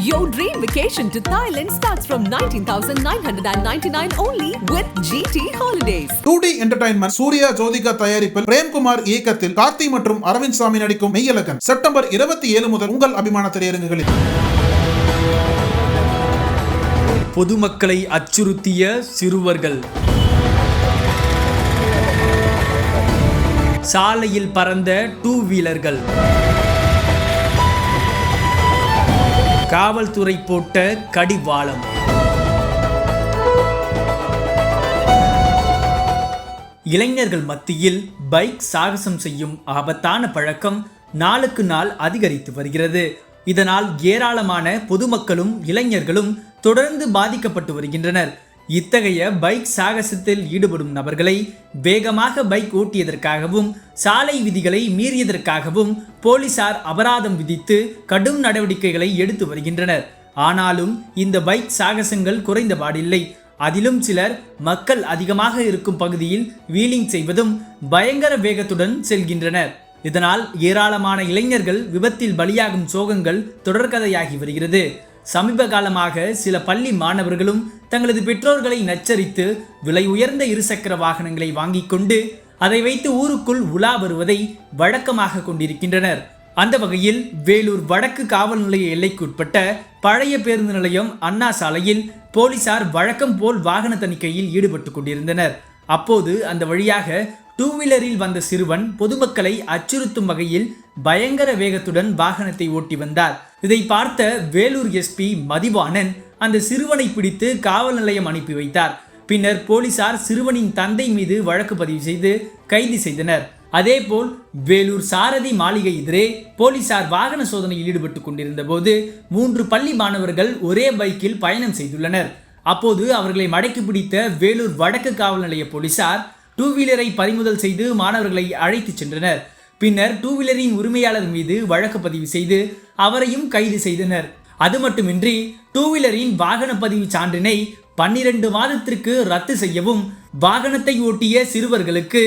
Your dream vacation to Thailand starts from 19,999 only with GT Holidays. Two D entertainment Suriya Jyothika தயாரிப்பில் பிரேம்குமார் இயக்கத்தில் கார்த்தி மற்றும் அரவிந்த் சாமி நடிக்கும் Meiyazhagan September இருபத்தி ஏழு முதல் உங்கள் அபிமான திரையரங்குகளில். பொதுமக்களை அச்சுறுத்திய சிறுவர்கள். சாலையில் பறந்த டூ வீலர்கள் காவல்துறை போட்ட கடிவாளம். இளைஞர்கள் மத்தியில் பைக் சாகசம் செய்யும் ஆபத்தான பழக்கம் நாளுக்கு நாள் அதிகரித்து வருகிறது. இதனால் ஏராளமான பொதுமக்களும் இளைஞர்களும் தொடர்ந்து பாதிக்கப்பட்டு வருகின்றனர். இத்தகைய பைக் சாகசத்தில் ஈடுபடும் நபர்களை வேகமாக பைக் ஓட்டியதற்காகவும் சாலை விதிகளை மீறியதற்காகவும் போலீசார் அபராதம் விதித்து கடும் நடவடிக்கைகளை எடுத்து வருகின்றனர். ஆனாலும் இந்த பைக் சாகசங்கள் குறைந்தபாடில்லை அதிலும் சிலர் மக்கள் அதிகமாக இருக்கும் பகுதியில் வீலிங் செய்வதும் பயங்கர வேகத்துடன் செல்கின்றனர். இதனால் ஏராளமான இளைஞர்கள் விபத்தில் பலியாகும் சோகங்கள் தொடர்கதையாகி வருகிறது. சமீப காலமாக சில பள்ளி மாணவர்களும் தங்களது பெற்றோர்களை நச்சரித்து விலை உயர்ந்த இருசக்கர வாகனங்களை வாங்கிக் கொண்டு அதை வைத்து ஊருக்குள் உலா வருவதை வழக்கமாக கொண்டிருக்கின்றனர். அந்த வகையில் வேலூர் வடக்கு காவல் நிலைய எல்லைக்குட்பட்ட பழைய பேருந்து நிலையம் அண்ணா சாலையில் போலீசார் வழக்கம் போல் வாகன தணிக்கையில் ஈடுபட்டு கொண்டிருந்தனர். அப்போது அந்த வழியாக டூ வீலரில் வந்த சிறுவன் பொதுமக்களை அச்சுறுத்தும் வகையில் பயங்கர வேகத்துடன் வாகனத்தை ஓட்டி வந்தார். இதை பார்த்த வேலூர் எஸ்பி மதிவாணன் அந்த சிறுவனை பிடித்து காவல் நிலையம் அனுப்பி வைத்தார். பின்னர் போலீசார் சிறுவனின் தந்தை மீது வழக்கு பதிவு செய்து கைது செய்தனர். அதேபோல் வேலூர் சாரதி மாளிகை எதிரே போலீசார் வாகன சோதனையில் ஈடுபட்டு கொண்டிருந்த போது மூன்று பள்ளி மாணவர்கள் ஒரே பைக்கில் பயணம் செய்துள்ளனர். அப்போது அவர்களை மடக்கி பிடித்த வேலூர் வடக்கு காவல் நிலைய போலீசார் டூ வீலரை பறிமுதல் செய்து மாணவர்களை அழைத்துச் சென்றனர். பின்னர் டூ வீலரின் உரிமையாளர் மீது வழக்கு பதிவு செய்து அவரையும் கைது செய்தனர். அது மட்டுமின்றி டூ வீலரின் வாகன பதிவு சான்றினை பன்னிரண்டு மாதத்திற்கு ரத்து செய்யவும் வாகனத்தை ஓட்டிய சிறுவர்களுக்கு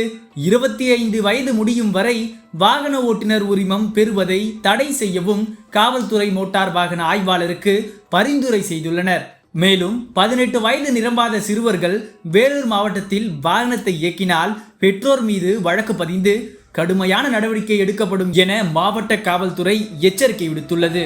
இருபத்தி ஐந்து வயது முடியும் வரை வாகன ஓட்டுநர் உரிமம் பெறுவதை தடை செய்யவும் காவல்துறை மோட்டார் வாகன ஆய்வாளருக்கு பரிந்துரை செய்துள்ளனர். மேலும் பதினெட்டு வயது நிரம்பாத சிறுவர்கள் வேலூர் மாவட்டத்தில் வாகனத்தை இயக்கினால் பெற்றோர் மீது வழக்கு பதிந்து கடுமையான நடவடிக்கை எடுக்கப்படும் என மாவட்ட காவல்துறை எச்சரிக்கை விடுத்துள்ளது.